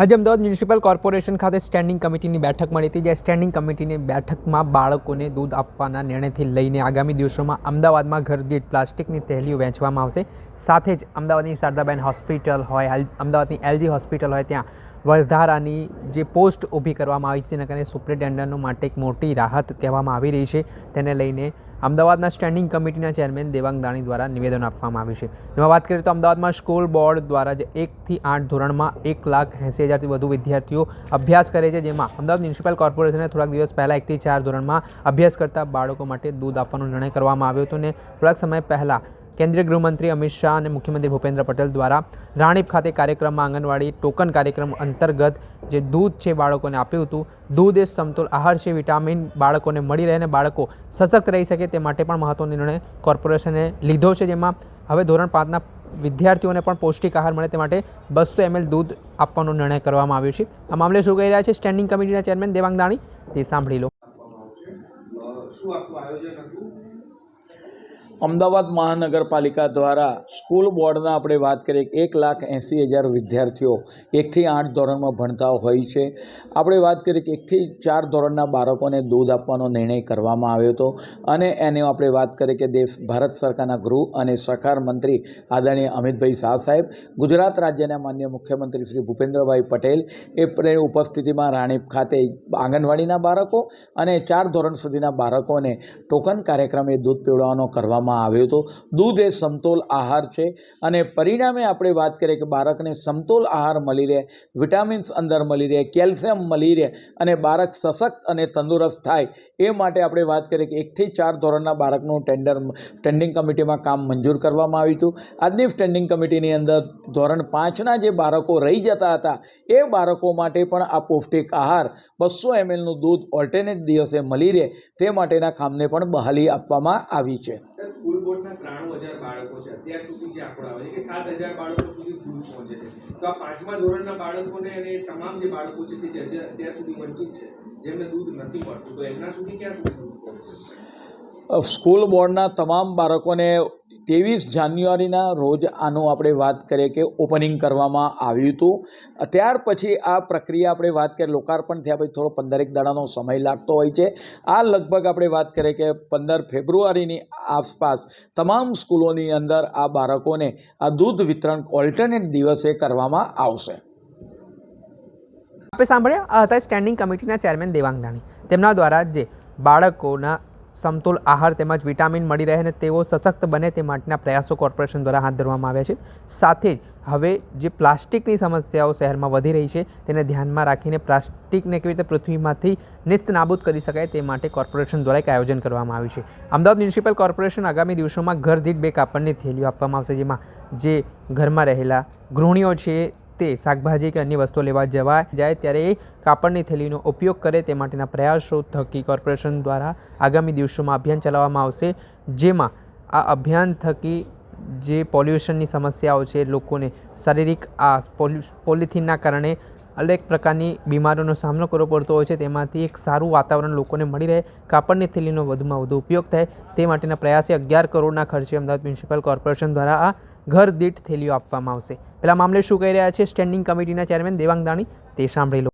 આજે Ahmedabad municipal corporation ખાતે standing કમિટીની બેઠક મળી હતી જે સ્ટેન્ડિંગ કમિટીની બેઠકમાં બાળકોને દૂધ આપવાના નિર્ણયથી લઈને આગામી દિવસોમાં અમદાવાદમાં ઘર દીઠ પ્લાસ્ટિકની થેલીઓ વહેંચવામાં આવશે. સાથે જ અમદાવાદની શારદાબેન હોસ્પિટલ હોય અમદાવાદની એલજી હોસ્પિટલ હોય, ત્યાં વધારાની જે પોસ્ટ ઊભી કરવામાં આવી છે, જેના કારણે સુપ્રિન્ટેન્ડન્ટનો માટે એક મોટી રાહત કહેવામાં આવી રહી છે. તેને લઈને અમદાવાદના સ્ટેન્ડિંગ કમિટીના ચેરમેન દેવાંગ દાણી દ્વારા નિવેદન આપવામાં આવ્યું છે. જેમાં વાત કરીએ તો અમદાવાદમાં સ્કૂલ બોર્ડ દ્વારા જે એકથી આઠ ધોરણમાં એક લાખ એંસી હજારથી વધુ વિદ્યાર્થીઓ અભ્યાસ કરે છે. જેમાં અમદાવાદ મ્યુનિસિપલ કોર્પોરેશને થોડાક દિવસ પહેલાં એકથી ચાર ધોરણમાં અભ્યાસ કરતા બાળકો માટે દૂધ આપવાનો નિર્ણય કરવામાં આવ્યો હતો અને થોડાક સમય પહેલાં કેન્દ્રીય ગૃહમંત્રી અમિત શાહ અને મુખ્યમંત્રી ભૂપેન્દ્ર પટેલ દ્વારા રાણીપ ખાતે કાર્યક્રમમાં આંગણવાડી ટોકન કાર્યક્રમ અંતર્ગત જે દૂધ છે બાળકોને આપ્યું હતું, દૂધ એ સમતોલ આહાર છે, વિટામિન બાળકોને મળી રહે અને બાળકો સશક્ત રહી શકે તે માટે પણ મહત્વનો નિર્ણય કોર્પોરેશને લીધો છે. જેમાં હવે ધોરણ પાંચના વિદ્યાર્થીઓને પણ પૌષ્ટિક આહાર મળે તે માટે બસો એમએલ દૂધ આપવાનો નિર્ણય કરવામાં આવ્યો છે. આ મામલે શું કહી રહ્યા છે? સ્ટેન્ડિંગ કમિટીના ચેરમેન દેવાંગ દાણી તે સાંભળી લો. શું આયોજન હતું? અમદાવાદ મહાનગરપાલિકા દ્વારા સ્કૂલ બોર્ડના આપણે વાત કરીએ, એક લાખ એંસી હજાર વિદ્યાર્થીઓ એકથી આઠ ધોરણમાં ભણતા હોય છે. આપણે વાત કરીએ કે એકથી ચાર ધોરણના બાળકોને દૂધ આપવાનો નિર્ણય કરવામાં આવ્યો હતો અને એને આપણે વાત કરીએ કે દેશ, ભારત સરકારના ગૃહ અને સહકાર મંત્રી આદરણીય અમિતભાઈ શાહ સાહેબ, ગુજરાત રાજ્યના માન્ય મુખ્યમંત્રી શ્રી ભૂપેન્દ્રભાઈ પટેલ, એ ઉપસ્થિતિમાં રાણીપ ખાતે આંગણવાડીના બાળકો અને ચાર ધોરણ સુધીના બાળકોને ટોકન કાર્યક્રમ દૂધ પીવડાવવાનો કરવામાં આવ્યો હતો. દૂધ એ સમતોલ આહાર છે અને પરિણામે આપણે વાત કરીએ કે બાળકને સમતોલ આહાર મળી રહે, વિટામિન્સ અંદર મળી રહે, કેલ્શિયમ મળી રહે અને બાળક સશક્ત અને તંદુરસ્ત થાય એ માટે આપણે વાત કરીએ કે એકથી ચાર ધોરણના બાળકનું ટેન્ડર સ્ટેન્ડિંગ કમિટીમાં કામ મંજૂર કરવામાં આવ્યું હતું. આજની સ્ટેન્ડિંગ કમિટીની અંદર ધોરણ પાંચના જે બાળકો રહી જતા હતા એ બાળકો માટે પણ આ પૌષ્ટિક આહાર બસો એમએલનું દૂધ ઓલ્ટરનેટ દિવસે મળી રહે તે માટેના કામને પણ બહાલી આપવામાં આવી છે. સ્કૂલ બોર્ડના ત્રાણું હજાર બાળકો છે. અત્યાર સુધી જે આંકડો આવે છે કે સાત હજાર બાળકો સુધી દૂધ પહોંચે છે. તો આ પાંચમા ધોરણના બાળકોને અને તમામ જે બાળકો છે કે જે અત્યાર સુધી વંચિત છે, જેમને દૂધ નથી મળતું, તો એમના સુધી ક્યાં સુધી દૂધ પહોંચે? સ્કૂલ બોર્ડના તમામ બાળકોને ત્રેવીસ જાન્યુઆરીના રોજ આનું આપણે વાત કરીએ કે ઓપનિંગ કરવામાં આવ્યું હતું. ત્યાર પછી આ પ્રક્રિયા આપણે વાત કરીએ, લોકાર્પણ થયા પછી થોડો પંદરેક દાડાનો સમય લાગતો હોય છે. આ લગભગ આપણે વાત કરીએ કે પંદર ફેબ્રુઆરીની આસપાસ તમામ સ્કૂલોની અંદર આ બાળકોને આ દૂધ વિતરણ ઓલ્ટરનેટ દિવસે કરવામાં આવશે. આપણે સાંભળ્યા? આ હતા સ્ટેન્ડિંગ કમિટીના ચેરમેન દેવાંગ દાણી તેમના દ્વારા જે બાળકોના સમતોલ આહાર તેમજ વિટામિન મળી રહે અને તેઓ સશક્ત બને તે માટેના પ્રયાસો કોર્પોરેશન દ્વારા હાથ ધરવામાં આવ્યા છે. સાથે જ હવે જે પ્લાસ્ટિકની સમસ્યાઓ શહેરમાં વધી રહી છે તેને ધ્યાનમાં રાખીને પ્લાસ્ટિકને કેવી રીતે પૃથ્વીમાંથી નિસ્ત નાબૂદ કરી શકાય તે માટે કોર્પોરેશન દ્વારા એક આયોજન કરવામાં આવ્યું છે. અમદાવાદ મ્યુનિસિપલ કોર્પોરેશન આગામી દિવસોમાં ઘર દીઠ બે કાપડની થેલીઓ આપવામાં આવશે, જેમાં જે ઘરમાં રહેલા ગૃહિણીઓ છે તે શાકભાજી કે અન્ય વસ્તુઓ લેવા જવા જાય ત્યારે એ કાપડની થેલીનો ઉપયોગ કરે તે માટેના પ્રયાસો થકી કોર્પોરેશન દ્વારા આગામી દિવસોમાં અભિયાન ચલાવવામાં આવશે. જેમાં આ અભિયાન થકી જે પોલ્યુશનની સમસ્યાઓ છે લોકોને શારીરિક આ પોલિથીનના કારણે અનેક પ્રકારની બીમારીઓનો સામનો કરવો પડતો હોય છે. તેમાંથી એક સારું વાતાવરણ લોકોને મળી રહે, કાપડની થેલીનો વધુમાં વધુ ઉપયોગ થાય તે માટેના પ્રયાસે અગિયાર કરોડના ખર્ચે અમદાવાદ મ્યુનિસિપલ કોર્પોરેશન દ્વારા આ ઘર દીઠ થેલીઓ આપવામાં આવશે. પેલા મામલે શું કહી રહ્યા છે? સ્ટેન્ડિંગ કમિટીના ચેરમેન દેવાંગ દાણી તે સાંભળી લો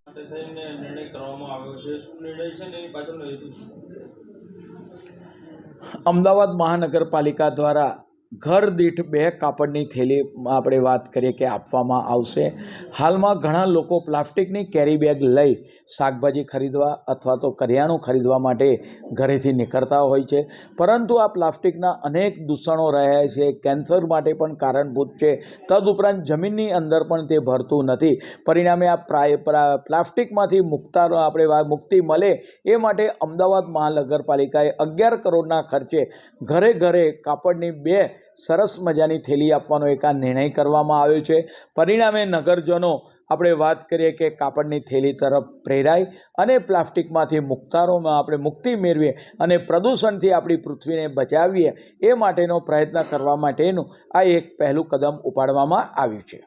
અમદાવાદ મહાનગરપાલિકા દ્વારા ઘર દીઠ બે કાપડની થેલી આપણે વાત કરીએ કે આપવામાં આવશે. હાલમાં ઘણા લોકો પ્લાસ્ટિકની કેરી બેગ લઈ શાકભાજી ખરીદવા અથવા તો કરિયાણું ખરીદવા માટે ઘરેથી નીકળતા હોય છે. પરંતુ આ પ્લાસ્ટિકના અનેક દૂષણો રહે છે. કેન્સર માટે પણ કારણભૂત છે. તદુપરાંત જમીનની અંદર પણ તે ભરતું નથી. પરિણામે આ પ્રાય પ્રા- પ્લાસ્ટિકમાંથી મુક્તા આપણે મુક્તિ મળે એ માટે અમદાવાદ મહાનગરપાલિકાએ અગિયાર કરોડના ખર્ચે ઘરે ઘરે કાપડની બે સરસ મજાની થેલી આપવાનો એક આ નિર્ણય કરવામાં આવ્યો છે. પરિણામે નગરજનો, આપણે વાત કરીએ કે કાપડની થેલી તરફ પ્રેરાય અને પ્લાસ્ટિકમાંથી મુક્તારોમાં આપણે મુક્તિ મેળવીએ અને પ્રદૂષણથી આપણી પૃથ્વીને બચાવીએ એ માટેનો પ્રયત્ન કરવા માટેનું આ એક પહેલું કદમ ઉપાડવામાં આવ્યું છે.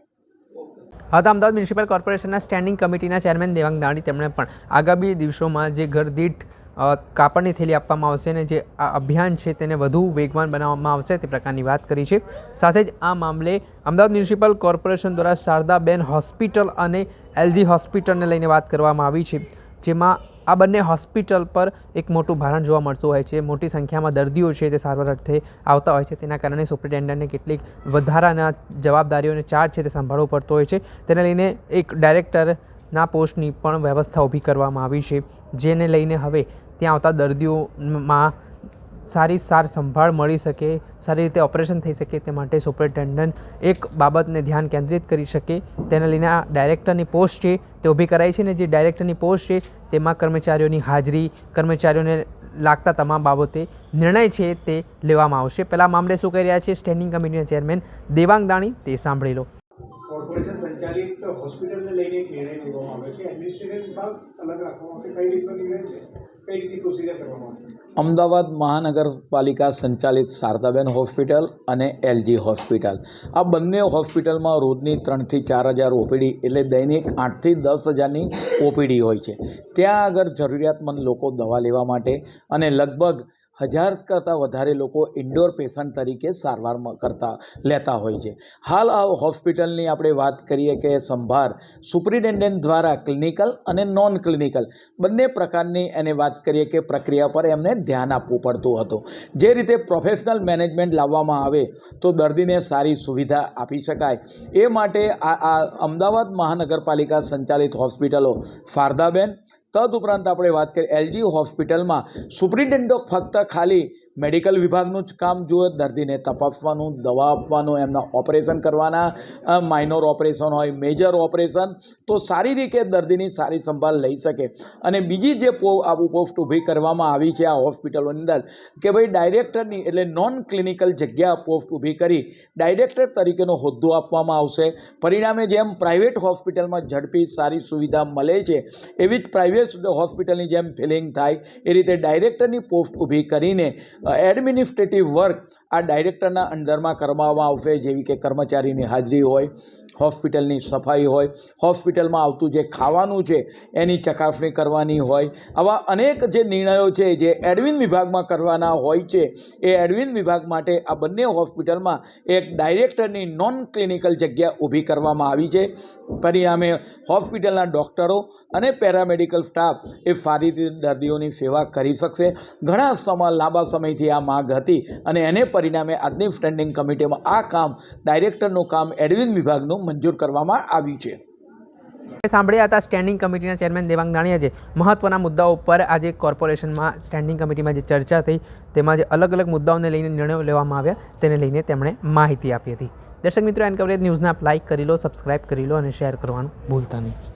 હા, તો અમદાવાદ મ્યુનિસિપલ કોર્પોરેશનના સ્ટેન્ડિંગ કમિટીના ચેરમેન દેવાંગ દાણી તેમણે પણ આગામી દિવસોમાં જે ઘર દીઠ કાપડની થેલી આપવામાં આવશે અને જે આ અભિયાન છે તેને વધુ વેગવાન બનાવવામાં આવશે તે પ્રકારની વાત કરી છે. સાથે જ આ મામલે અમદાવાદ મ્યુનિસિપલ કોર્પોરેશન દ્વારા શારદાબેન હોસ્પિટલ અને એલજી હોસ્પિટલને લઈને વાત કરવામાં આવી છે, જેમાં આ બંને હોસ્પિટલ પર એક મોટું ભારણ જોવા મળતું હોય છે. મોટી સંખ્યામાં દર્દીઓ છે તે સારવાર અર્થે આવતા હોય છે. તેના કારણે સુપ્રિન્ટેન્ડન્ટને કેટલીક વધારાના જવાબદારીઓને ચાર્જ છે તે સંભાળવો પડતો હોય છે. તેને લઈને એક ડાયરેક્ટરના પોસ્ટની પણ વ્યવસ્થા ઊભી કરવામાં આવી છે, જેને લઈને હવે ત્યાં આવતા દર્દીઓમાં સારી સાર સંભાળ મળી શકે, સારી રીતે ઓપરેશન થઈ શકે તે માટે સુપરિન્ટેન્ડન્ટ એક બાબતને ધ્યાન કેન્દ્રિત કરી શકે. તેને લઈને આ ડાયરેક્ટરની પોસ્ટ છે તે ઊભી કરાઈ છે ને જે ડાયરેક્ટરની પોસ્ટ છે તેમાં કર્મચારીઓની હાજરી, કર્મચારીઓને લાગતા તમામ બાબતે નિર્ણય છે તે લેવામાં આવશે. પહેલાં મામલે શું કહી રહ્યા છે? સ્ટેન્ડિંગ કમિટીના ચેરમેન દેવાંગ દાણી, તે સાંભળી લો. કોર્પોરેશન સંચાલિત હોસ્પિટલને લઈને એક નિર્ણય લેવામાં આવ્યો છે. એડમિનિસ્ટ્રેટિવ વિભાગ અલગ રાખવામાં આવશે. કઈ રીતનો નિર્ણય છે? કઈ રીતે પ્રોસિજર કરવામાં આવશે? અમદાવાદ મહાનગરપાલિકા સંચાલિત શારદાબેન હોસ્પિટલ અને એલજી હોસ્પિટલ. આ બંને હોસ્પિટલમાં રોજની ત્રણથી ચાર હજાર ઓપીડી એટલે દૈનિક આઠથી દસ હજારની ઓપીડી હોય છે. ત્યાં આગળ જરૂરિયાતમંદ લોકો દવા લેવા માટે અને લગભગ હજાર કરતાં વધારે લોકો ઇન્ડોર પેશન્ટ તરીકે સારવાર કરતા, લેતા હોય છે. હાલ આ હોસ્પિટલની આપણે વાત કરીએ કે સંભાર સુપ્રિન્ટેન્ડન્ટ દ્વારા ક્લિનિકલ અને નોન ક્લિનિકલ બંને પ્રકારની એને વાત કરીએ કે પ્રક્રિયા પર એમને ધ્યાન આપવું પડતું હતું. જે રીતે પ્રોફેશનલ મેનેજમેન્ટ લાવવામાં આવે, તો દર્દીને સારી સુવિધા આપી શકાય. એ માટે આ અમદાવાદ મહાનગરપાલિકા સંચાલિત હોસ્પિટલો, ફારદાબેન તદુપરાંત આપણે વાત કરીએ એલજી હોસ્પિટલમાં સુપ્રિન્ટેન્ડન્ટ ફક્ત ખાલી મેડિકલ વિભાગનું જ કામ જુએ, દર્દીને તપાસવાનું, દવા આપવાનું, એમના ઓપરેશન કરવાના માઇનોર ઓપરેશન હોય મેજર ઓપરેશન તો સારી રીતે દર્દીની સારી સંભાળ લઈ શકે. અને બીજી જે પો આવું પોસ્ટ ઊભી કરવામાં આવી છે આ હોસ્પિટલોની અંદર, કે ભાઈ ડાયરેક્ટરની એટલે નોન ક્લિનિકલ જગ્યા પોસ્ટ ઊભી કરી, ડાયરેક્ટર તરીકેનો હોદ્દો આપવામાં આવશે. પરિણામે જેમ પ્રાઇવેટ હોસ્પિટલમાં ઝડપી સારી સુવિધા મળે છે, એવી જ પ્રાઇવેટ હોસ્પિટલની જેમ ફિલિંગ થાય, એ રીતે ડાયરેક્ટરની પોસ્ટ ઊભી કરીને એડમિનિસ્ટ્રેટિવ વર્ક આ ડાયરેક્ટરના અંડરમાં કરવામાં આવશે જેવી કે કર્મચારીની હાજરી હોય હોસ્પિટલની સફાઈ હોય, હોસ્પિટલમાં આવતું જે ખાવાનું છે, એની ચકાસણી કરવાની હોય. આવા અનેક જે નિર્ણયો છે, જે એડમિન વિભાગમાં કરવાના હોય છે, એ એડમિન વિભાગ માટે આ બંને હોસ્પિટલમાં એક ડાયરેક્ટરની નોન ક્લિનિકલ જગ્યા ઊભી કરવામાં આવી છે. પરિણામે હોસ્પિટલના ડૉક્ટરો અને પેરામેડિકલ સ્ટાફ એ સારી દર્દીઓની સેવા કરી શકશે. ઘણા સમય, લાંબા સમયથી આ માગ હતી અને એને પરિણામે આજની સ્ટેન્ડિંગ કમિટીમાં આ કામ, ડાયરેક્ટરનું કામ એડમિન વિભાગનું મંજૂર કરવામાં આવ્યું છે. સાંભળ્યા હતા સ્ટેન્ડિંગ કમિટીના ચેરમેન દેવાંગ દાણીયા જે મહત્ત્વના મુદ્દાઓ ઉપર આજે કોર્પોરેશનમાં સ્ટેન્ડિંગ કમિટીમાં જે ચર્ચા થઈ, તેમાં જે અલગ અલગ મુદ્દાઓને લઈને નિર્ણયો લેવામાં આવ્યા, તેને લઈને તેમણે માહિતી આપી હતી. દર્શક મિત્રો એન કવરેજ ન્યૂઝને આપ લાઇક કરી લો સબસ્ક્રાઇબ કરી લો અને શેર કરવાનું ભૂલતા નહીં.